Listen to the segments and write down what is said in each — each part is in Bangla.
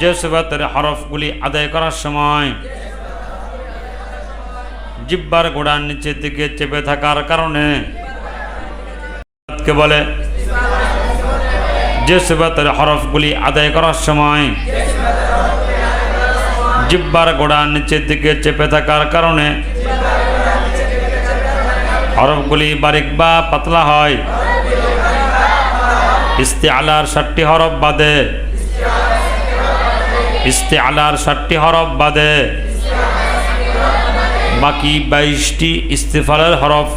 যে সিফাতের হরফগুলি আদায় করার সময় জিব্বার গোড়ার নিচের দিকে চেপে থাকার কারণে বলে। যে সিফাতের হরফগুলি আদায় করার সময় জিব্বার গোড়ার নিচের দিকে চেপে থাকার কারণে হরফগুলি বারিক বা পাতলা হয়। ইস্তে আলার ষাটটি হরফ বাদে। ইস্তে আলার ষাটটি হরফ বাদে। বাকি বাইশটি ইস্তিফালের হরফ।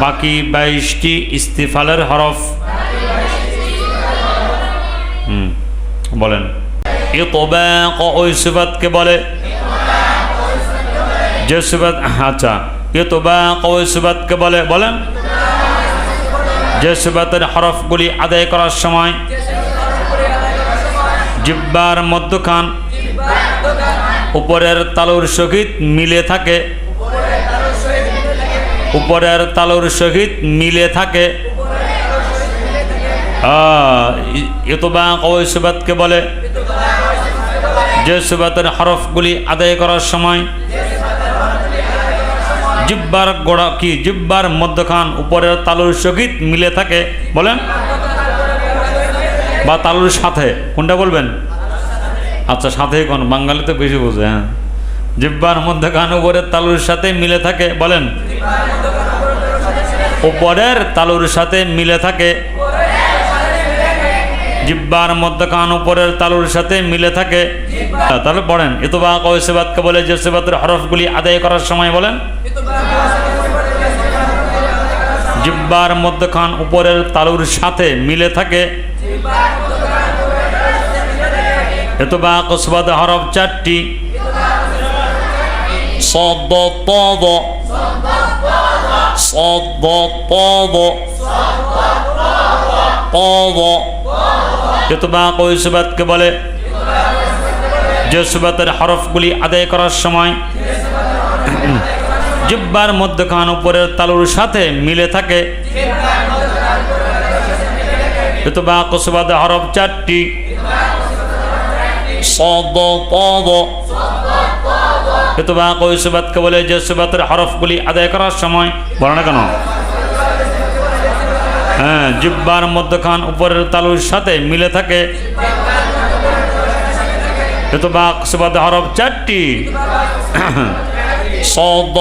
বাকি বাইশটি ইস্তিফালের হরফ। হুম, বলেন। এ তবে ওই সিফাতকে বলে। যে সিফাত আচ্ছা। এ তবে ওই সিফাতকে বলে, বলেন। যে সিফাতের হরফগুলি আদায় করার সময় জিব্বার মধ্যখান উপরের তালুর সহিত মিলে থাকে। উপরের তালুর সহিত মিলে থাকে। ইতবা বলে। যে সুবাতের হরফগুলি আদায় করার সময় জিব্বার গোড়া কি? জিব্বার মধ্যখান উপরের তালুর সহিত মিলে থাকে। বলেন। বা তালুর সাথে। কোনটা বলবেন? আচ্ছা সাথে কোন? বাঙালি তো বেশি বোঝে হ্যাঁ। জিব্বার মধ্যে কান উপরের তালুর সাথে মিলে থাকে। বলেন। উপরের তালুর সাথে মিলে থাকে। জিব্বার মধ্যে কান উপরের তালুর সাথে মিলে থাকে তাহলে পড়েন এত বা কয় সেবাতকে বলে যে সেবাতের হরফগুলি আদায় করার সময় বলেন জিব্বার মধ্যখান উপরের তালুর সাথে মিলে থাকে এতবা কসবাদ হরফ চারটি صد طاب صد طاب طاب কব জতুবা কৈসুবাতকে বলে, যে সুবাতের হরফগুলি আদায় করার সময় জিব্বার মধ্যখান উপরের তালুর সাথে মিলে থাকে। জতুবা কসুবাতে হরফ চারটি সদ পদ জতুবা কৈসুবাতকে বলে যে সুবাতের হরফগুলি আদায় করার সময়, বলো না কেন? হ্যাঁ জিব্বার মধ্যখান উপরের তালুর সাথে মিলে থাকে। এত বাক সুবাদ হরফ চারটি। সদ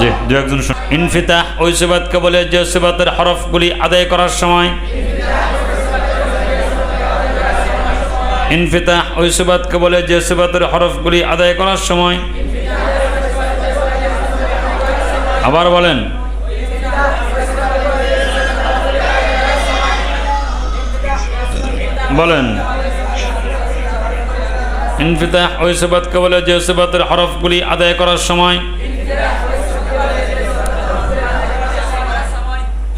জি, দু একজন ইনফিতাহ, ওই সুবাদকে বলে যে সুবাতের হরফগুলি আদায় করার সময়। ইনফিতা ওই সুবাদকে বলে যে সুবাতের হরফগুলি আদায় করার সময়। আবার বলেন বলেন। ইনফিতাহ ওই সিবাতকে বলে যে সিবাতের হরফগুলি আদায় করার সময়।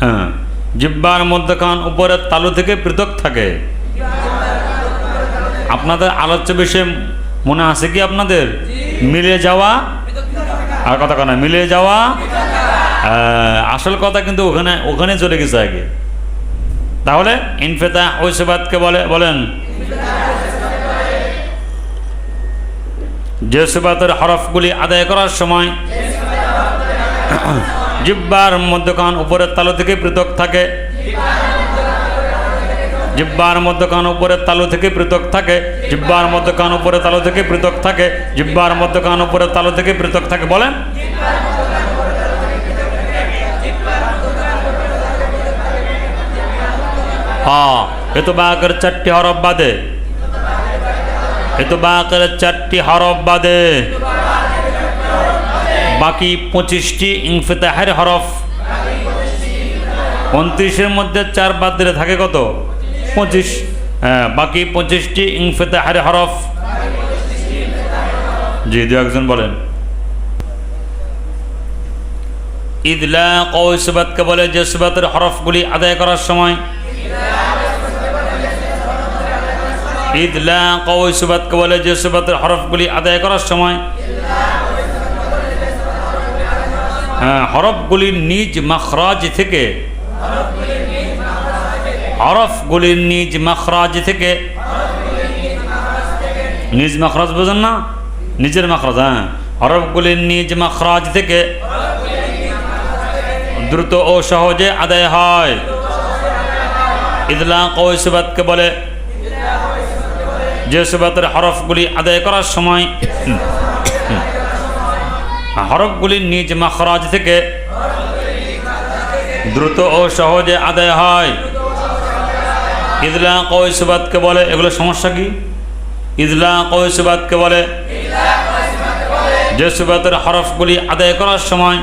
হ্যাঁ জিব্বার মধ্যখান উপরের তালু থেকে পৃথক থাকে। আপনাদের আলোচ্য বিষয় মনে আছে কি আপনাদের? মিলে যাওয়া? আর কথা কথা মিলে যাওয়া? আসল কথা কিন্তু ওখানে ওখানে চলে গেছে আগে। তাহলে ইনফেতা ওই বলে, বলেন। যে সেবাতের হরফগুলি আদায় করার সময় জিব্বার মধ্যখান উপরের তালু থেকে পৃথক থাকে। জিব্বার মধ্যে উপরের উপরে তালু থেকে পৃথক থাকে। জিব্বার মধ্যে কান উপরে তালু থেকে পৃথক থাকে। জিব্বার মধ্যে কান উপরে তালু থেকে পৃথক থাকে। বলেন। হ্যাঁ এতো বাকের চারটি হরফ বাদে এতো বাকের চারটি হরফ বাদে বাকি পঁচিশটি ইংফিতাহের হরফ উনত্রিশের মধ্যে চার বাদ দিলে থাকে কত পঁচিশ হ্যাঁ বাকি পঁচিশটি ইংফেতাহারে হরফ জি দু একজন বলেন ইদলা কৌই সুবাতকে বলে যে সুবাতের হরফগুলি আদায় করার সময় ইদলা কৌই সুবাতকে বলে যে সুবাতের হরফগুলি আদায় করার সময় হ্যাঁ হরফগুলির নিজ মাখরাজ থেকে হরফগুলির নিজ মাখরাজ থেকে, নিজ মাখরাজ বোঝেন না? নিজের মাখরাজ হ্যাঁ হরফগুলির নিজ মাখরাজ থেকে দ্রুত ও সহজে আদায় হয়। ইদলাক ও সুবাদকে বলে যে সুবাতের হরফগুলি আদায় করার সময় হরফগুলির নিজ মাখরাজ থেকে দ্রুত ও সহজে আদায় হয়। ইদলা কৌসবাদকে বলে, এগুলো সমস্যা কি? ইদলা কৌসবাদকে বলে, যে সুবাতের হরফগুলি আদায় করার সময়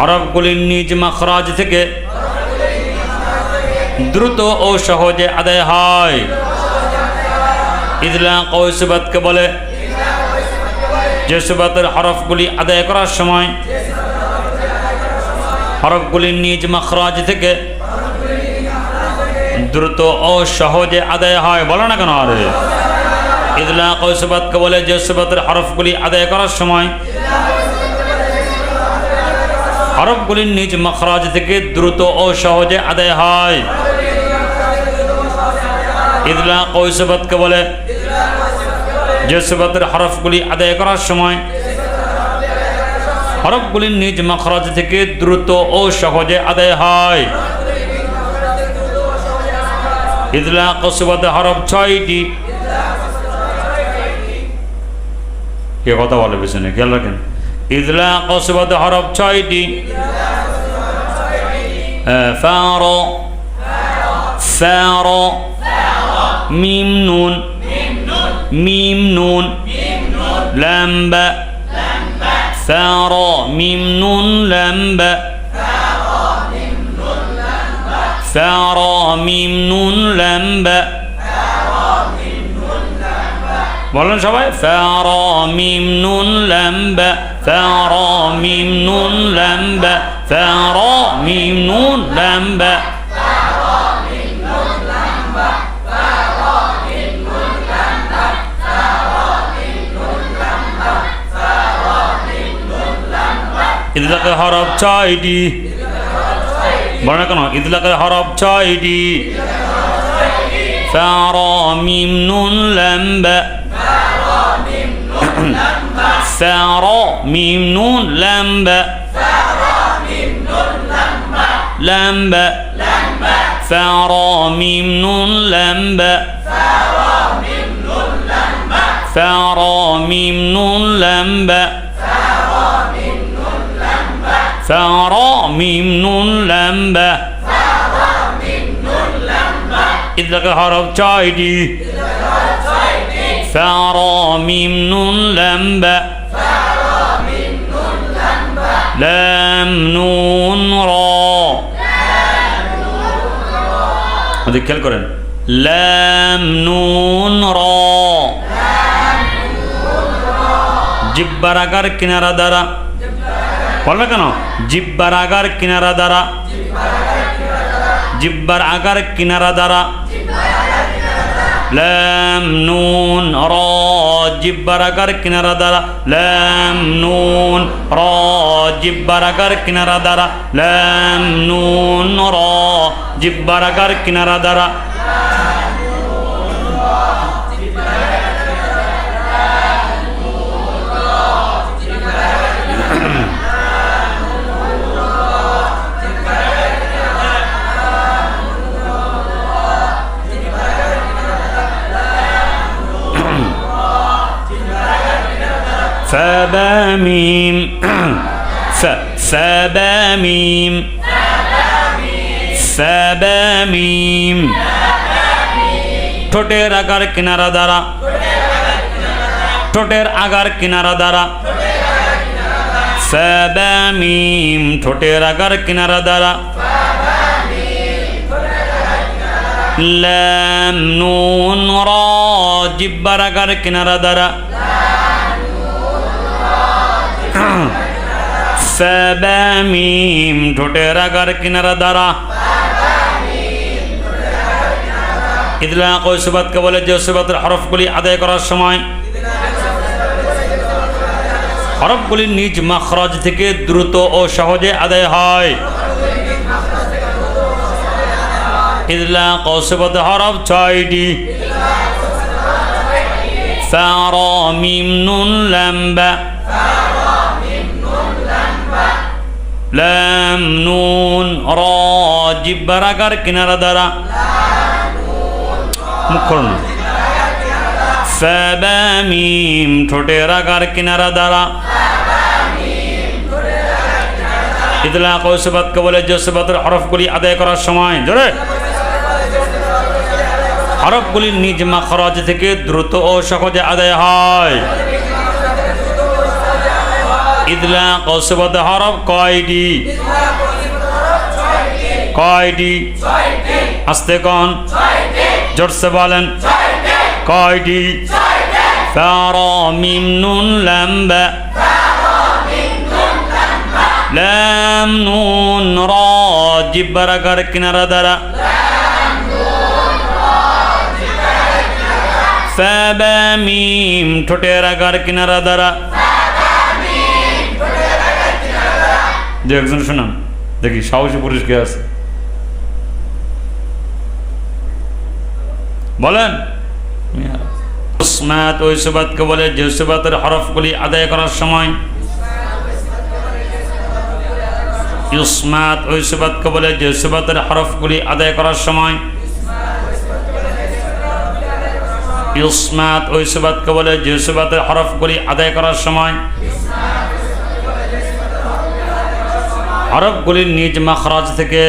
হরফগুলির নিজ মাখরাজ থেকে দ্রুত ও সহজে আদায় হয়। ইদলা কৌসবাদকে বলে, যে সুবাতের হরফগুলি আদায় করার সময় হরফগুলির নিজ মাখরাজ থেকে দ্রুত ও সহজে আদায় হয়। বলো না কেন আরে? ইদলা কৌসবাদকে বলে, যে সুবাতের হরফগুলি আদায় করার সময় হরফগুলির নিজ মখরাজ থেকে দ্রুত ও সহজে আদায় হয়। ইদলা কৌসবাদকে বলে যে সুবাতের হরফগুলি আদায় করার সময় হরফগুলির নিজ মখরাজ থেকে দ্রুত ও সহজে আদায় হয়। ইদলা কসবাদ হরফ ছয়টি। কে কথা বলে পিছনে? খেয়াল রাখেন। ইদলা কসবাদ হরফ ছয়টি। ফারো ফারো মিম নুন মিম নুন লাম্বা ফারো মিম নুন লাম্বা ফারো মিম নুন লাম্বা বলেন সবাই ফারো মিম নুন লাম্বা ফারো মিম নুন লাম্বা ফারো মিম নুন লাম্বা ইদলাকের হরফ ছয়টি বলে না কেন ইদলাকের হরফ ছয়টি ফারো মিম নুন লাম্বা ফারো মিম নুন লাম্বা ইদলাকের হরফ ছয়টি ফারো মিম নুন লাম্বা লাম নুন র ওদিকে খেয়াল করেন লাম নুন র জিব্বার আগার কিনারা দ্বারা বলবে কেন? জিব্বার আগার কিনারা দ্বারা। জিব্বার আগার কিনারা দ্বারা। লাম নুন র, জিব্বার আগার কিনারা দ্বারা। লাম নুন র, জিব্বার আগার কিনারা দ্বারা। লাম নুন র, জিব্বার আগার কিনারা দ্বারা। فباميم ف فباميم فباميم ঠোঁটের আগার কিনারা দ্বারা ঠোঁটের আগার কিনারা দ্বারা ফ্যাবামিম ঠোঁটের আগার কিনারা দ্বারা লাম নুন র জিব্বার আগার কিনারা দ্বারা ফ্যাবামিম ঠোঁটের আগার কিনারা দ্বারা। ইদলা কৈসুবাদকে বলে যে সুবাদের হরফগুলি আদায় করার সময় হরফগুলি নিজ মাখরাজ থেকে দ্রুত ও সহজে আদায় হয়। ইদলা কৌশবত হরফ ছয়টি। ফারা মিম নুন লাম্বা লাম নুন র জিব্বারাকার কিনারা দ্বারা। মুখ করুন ফাবা মিম ঠোঁটের আকার কিনারা দ্বারা। ইতলা কৌশবাতকে বলে জোসবাতের হরফগুলি আদায় করার সময়, জোরে। হরফগুলি নিজ মাখরাজ থেকে দ্রুত ও সহজে আদায় হয়। ইদলা কৌশবাদ হরফ কয়টি? কয়টি? আস্তে কন। জোরসে বলেন। কয়টি? ফারা নুন লাম্বা। লাম নুন র জিব্বারাকার কিনারা দ্বারা। ফাবা মিম ঠোঁটের কিনারা দ্বারা। দু একজন শোনান, দেখি সাহসী পুরুষ কে আছে? বলেন। ওই সুবাদকে বলে যে সুবাতের হরফগুলি আদায় করার সময় ইউসমাত ওই সুবাদকে বলে যে সুবাতের হরফগুলি আদায় করার সময় ইউসমাত ওই সুবাদকে বলে যে সুবাতের হরফগুলি আদায় করার সময় হরফগুলির নিজ মাখরাজ থেকে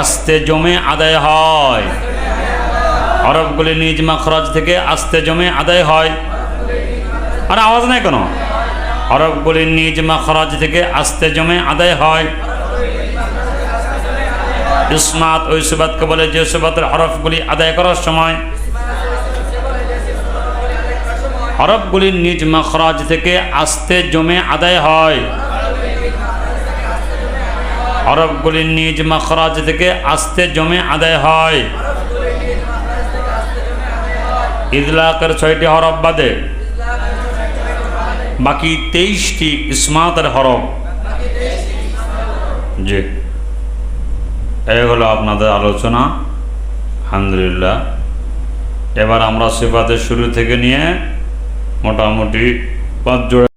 আস্তে জমে আদায় হয়। হরফগুলি নিজ মাখরাজ থেকে আস্তে জমে আদায় হয়। আর আওয়াজ নাই কেন? হরফগুলি নিজ মাখরাজ থেকে আস্তে জমে আদায় হয়। ইসমাত ওই সুবাদকে বলে যে সুবাতের হরফগুলি আদায় করার সময় হরফগুলির নিজ মাখরাজ থেকে আস্তে জমে আদায় হয়। হরফগুলির নিজ মাখরাজ থেকে আস্তে জমে আদায় হয়। ইদলাকের ছয়টি হরফ বাদে। বাকি তেইশটি ইসমাতের হরফ। জি। এই হলো আপনাদের আলোচনা। আলহামদুলিল্লাহ। এবার আমরা সিফাতের শুরু থেকে নিয়ে মোটামুটি পাঁচ জোড়া